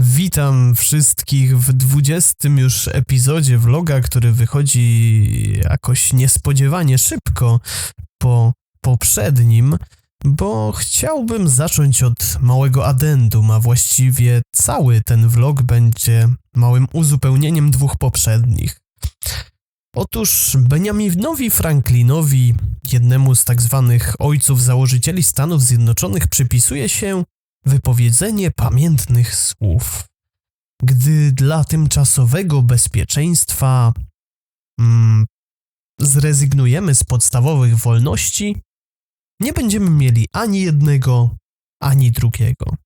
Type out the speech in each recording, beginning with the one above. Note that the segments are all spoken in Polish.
Witam wszystkich w 20 już epizodzie vloga, który wychodzi jakoś niespodziewanie szybko po poprzednim, bo chciałbym zacząć od małego addendum, a właściwie cały ten vlog będzie małym uzupełnieniem dwóch poprzednich. Otóż Benjaminowi Franklinowi, jednemu z tak zwanych ojców założycieli Stanów Zjednoczonych, przypisuje się wypowiedzenie pamiętnych słów. Gdy dla tymczasowego bezpieczeństwa mm, zrezygnujemy z podstawowych wolności, nie będziemy mieli ani jednego, ani drugiego.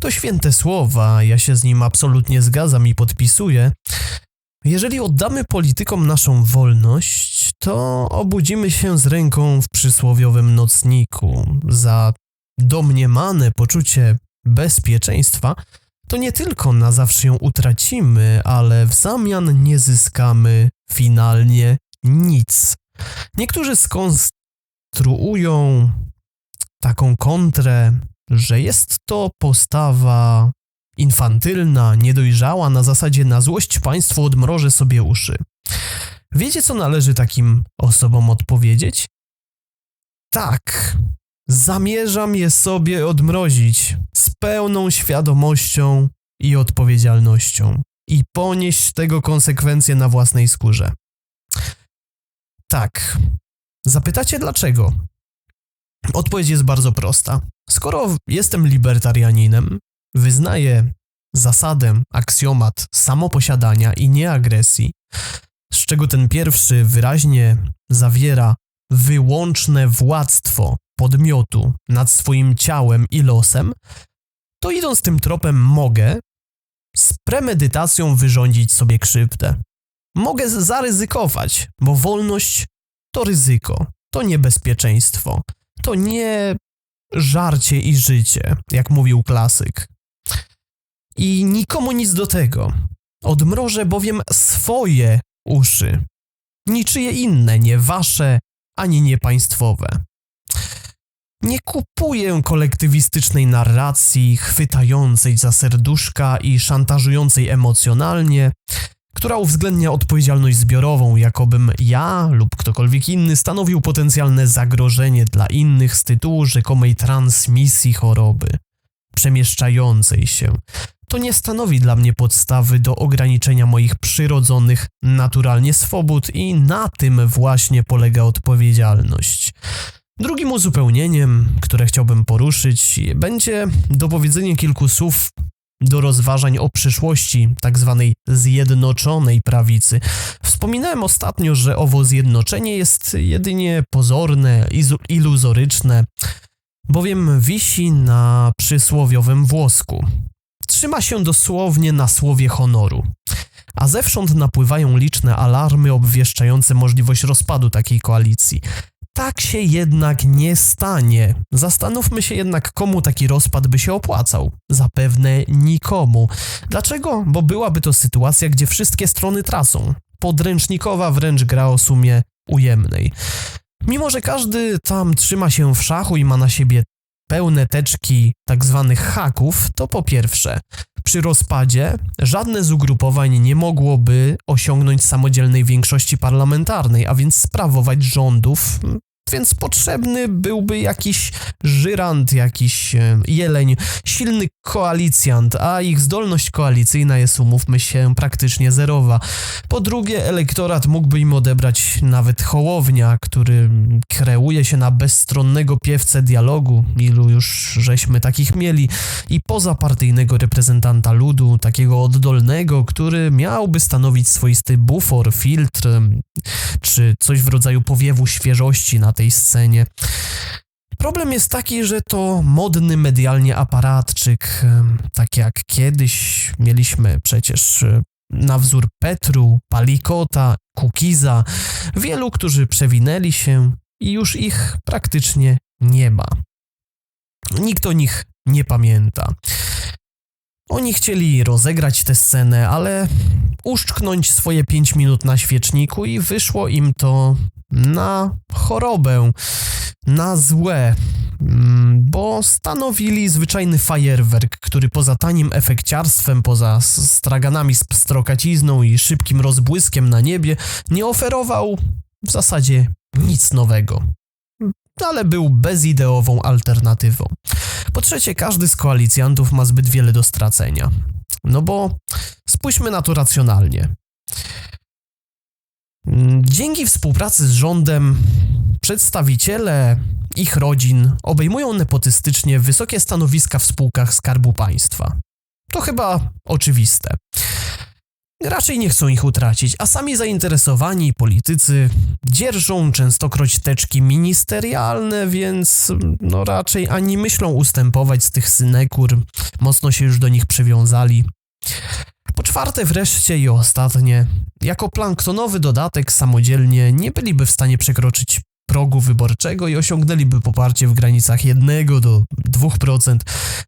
To święte słowa, ja się z nim absolutnie zgadzam i podpisuję. Jeżeli oddamy politykom naszą wolność, to obudzimy się z ręką w przysłowiowym nocniku. Za domniemane poczucie bezpieczeństwa, to nie tylko na zawsze ją utracimy, ale w zamian nie zyskamy finalnie nic. Niektórzy skonstruują taką kontrę, że jest to postawa infantylna, niedojrzała, na zasadzie na złość państwo odmrożę sobie uszy. Wiecie, co należy takim osobom odpowiedzieć? Tak, zamierzam je sobie odmrozić z pełną świadomością i odpowiedzialnością i ponieść tego konsekwencje na własnej skórze. Tak. Zapytacie dlaczego? Odpowiedź jest bardzo prosta. Skoro jestem libertarianinem, wyznaję zasadę, aksjomat samoposiadania i nieagresji, z czego ten pierwszy wyraźnie zawiera wyłączne władztwo podmiotu nad swoim ciałem i losem, to idąc tym tropem mogę z premedytacją wyrządzić sobie krzywdę. Mogę zaryzykować, bo wolność to ryzyko, to niebezpieczeństwo, to nie żarcie i życie, jak mówił klasyk. I nikomu nic do tego. Odmrożę bowiem swoje uszy, niczyje inne, nie wasze ani nie państwowe. Nie kupuję kolektywistycznej narracji, chwytającej za serduszka i szantażującej emocjonalnie, która uwzględnia odpowiedzialność zbiorową, jakobym ja lub ktokolwiek inny stanowił potencjalne zagrożenie dla innych z tytułu rzekomej transmisji choroby, przemieszczającej się. To nie stanowi dla mnie podstawy do ograniczenia moich przyrodzonych, naturalnie swobód i na tym właśnie polega odpowiedzialność. Drugim uzupełnieniem, które chciałbym poruszyć, będzie dopowiedzenie kilku słów do rozważań o przyszłości tzw. Tak zjednoczonej prawicy. Wspominałem ostatnio, że owo zjednoczenie jest jedynie pozorne, iluzoryczne, bowiem wisi na przysłowiowym włosku. Trzyma się dosłownie na słowie honoru. A zewsząd napływają liczne alarmy obwieszczające możliwość rozpadu takiej koalicji. Tak się jednak nie stanie. Zastanówmy się jednak, komu taki rozpad by się opłacał. Zapewne nikomu. Dlaczego? Bo byłaby to sytuacja, gdzie wszystkie strony tracą. Podręcznikowa wręcz gra o sumie ujemnej. Mimo, że każdy tam trzyma się w szachu i ma na siebie pełne teczki tak zwanych haków, to po pierwsze, przy rozpadzie żadne z ugrupowań nie mogłoby osiągnąć samodzielnej większości parlamentarnej, a więc sprawować rządów więc potrzebny byłby jakiś żyrant, jakiś e, jeleń, silny koalicjant, a ich zdolność koalicyjna jest, umówmy się, praktycznie zerowa. Po drugie, elektorat mógłby im odebrać nawet Hołownia, który kreuje się na bezstronnego piewcę dialogu, ilu już żeśmy takich mieli, i pozapartyjnego reprezentanta ludu, takiego oddolnego, który miałby stanowić swoisty bufor, filtr, czy coś w rodzaju powiewu świeżości na tej scenie. Problem jest taki, że to modny medialnie aparatczyk, tak jak kiedyś mieliśmy przecież na wzór Petru, Palikota, Kukiza, wielu, którzy przewinęli się i już ich praktycznie nie ma. Nikt o nich nie pamięta. Oni chcieli rozegrać tę scenę, ale uszczknąć swoje 5 minut na świeczniku i wyszło im to na chorobę, na złe. Mm, bo stanowili zwyczajny fajerwerk, który poza tanim efekciarstwem, poza straganami z pstrokacizną i szybkim rozbłyskiem na niebie, nie oferował w zasadzie nic nowego. Ale był bezideową alternatywą. Po trzecie, każdy z koalicjantów ma zbyt wiele do stracenia. No bo spójrzmy na to racjonalnie. Mm, Dzięki współpracy z rządem przedstawiciele ich rodzin obejmują nepotystycznie wysokie stanowiska w spółkach Skarbu Państwa. To chyba oczywiste. Raczej nie chcą ich utracić, a sami zainteresowani politycy dzierżą częstokroć teczki ministerialne, więc no raczej ani myślą ustępować z tych synekur, mocno się już do nich przywiązali. Czwarte wreszcie i ostatnie, jako planktonowy dodatek samodzielnie nie byliby w stanie przekroczyć progu wyborczego i osiągnęliby poparcie w granicach 1 do 2%,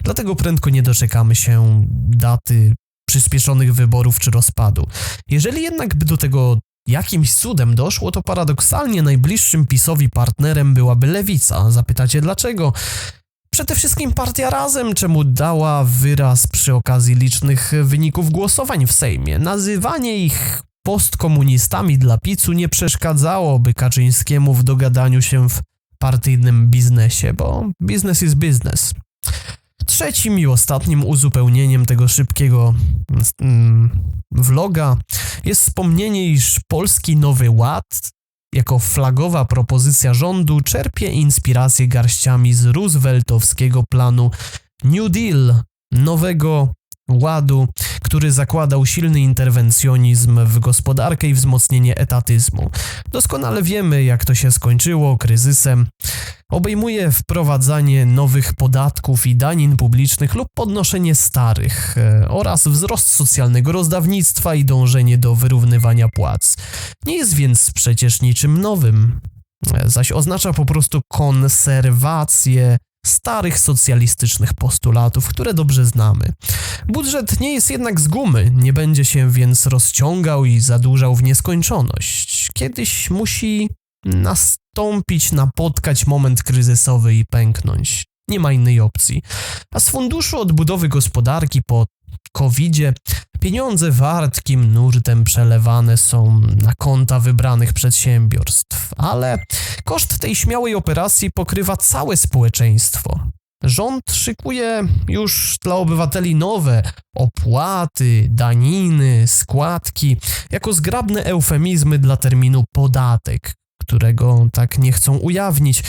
dlatego prędko nie doczekamy się daty przyspieszonych wyborów czy rozpadu. Jeżeli jednak by do tego jakimś cudem doszło, to paradoksalnie najbliższym PiSowi partnerem byłaby Lewica. Zapytacie dlaczego? Przede wszystkim partia Razem, czemu dała wyraz przy okazji licznych wyników głosowań w Sejmie. Nazywanie ich postkomunistami dla PiSu nie przeszkadzałoby Kaczyńskiemu w dogadaniu się w partyjnym biznesie, bo biznes is business. Trzecim i ostatnim uzupełnieniem tego szybkiego mm, vloga jest wspomnienie, iż polski Nowy Ład jako flagowa propozycja rządu czerpie inspirację garściami z rooseveltowskiego planu. New Deal, nowego ładu, który zakładał silny interwencjonizm w gospodarkę i wzmocnienie etatyzmu. Doskonale wiemy, jak to się skończyło kryzysem. Obejmuje wprowadzanie nowych podatków i danin publicznych lub podnoszenie starych e, oraz wzrost socjalnego rozdawnictwa i dążenie do wyrównywania płac. Nie jest więc przecież niczym nowym, e, zaś oznacza po prostu konserwację starych socjalistycznych postulatów, które dobrze znamy. Budżet nie jest jednak z gumy, nie będzie się więc rozciągał i zadłużał w nieskończoność. Kiedyś musi nastąpić, napotkać moment kryzysowy i pęknąć. Nie ma innej opcji. A z funduszu odbudowy gospodarki po COVID-zie pieniądze wartkim nurtem przelewane są na konta wybranych przedsiębiorstw, ale koszt tej śmiałej operacji pokrywa całe społeczeństwo. Rząd szykuje już dla obywateli nowe opłaty, daniny, składki, jako zgrabne eufemizmy dla terminu podatek, którego tak nie chcą ujawnić.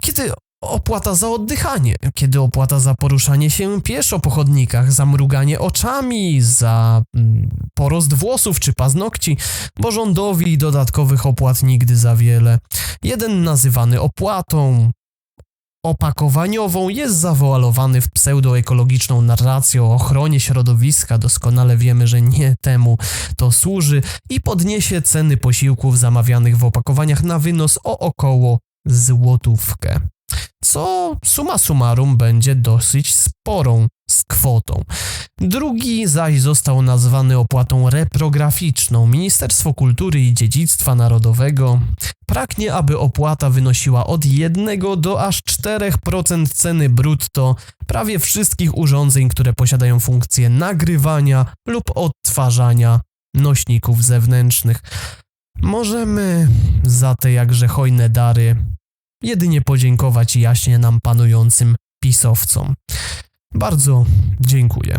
Kiedy opłata za oddychanie, kiedy opłata za poruszanie się pieszo po chodnikach, za mruganie oczami, za mm, porost włosów czy paznokci, bo rządowi dodatkowych opłat nigdy za wiele. Jeden nazywany opłatą, opakowaniową jest zawoalowany w pseudoekologiczną narrację o ochronie środowiska, doskonale wiemy, że nie temu to służy i podniesie ceny posiłków zamawianych w opakowaniach na wynos o około złotówkę. Co suma summarum będzie dosyć sporą z kwotą. Drugi zaś został nazwany opłatą reprograficzną. Ministerstwo Kultury i Dziedzictwa Narodowego pragnie, aby opłata wynosiła od 1 do aż 4% ceny brutto prawie wszystkich urządzeń, które posiadają funkcję nagrywania lub odtwarzania nośników zewnętrznych. Możemy za te jakże hojne dary jedynie podziękować jaśnie nam panującym pisowcom. Bardzo dziękuję.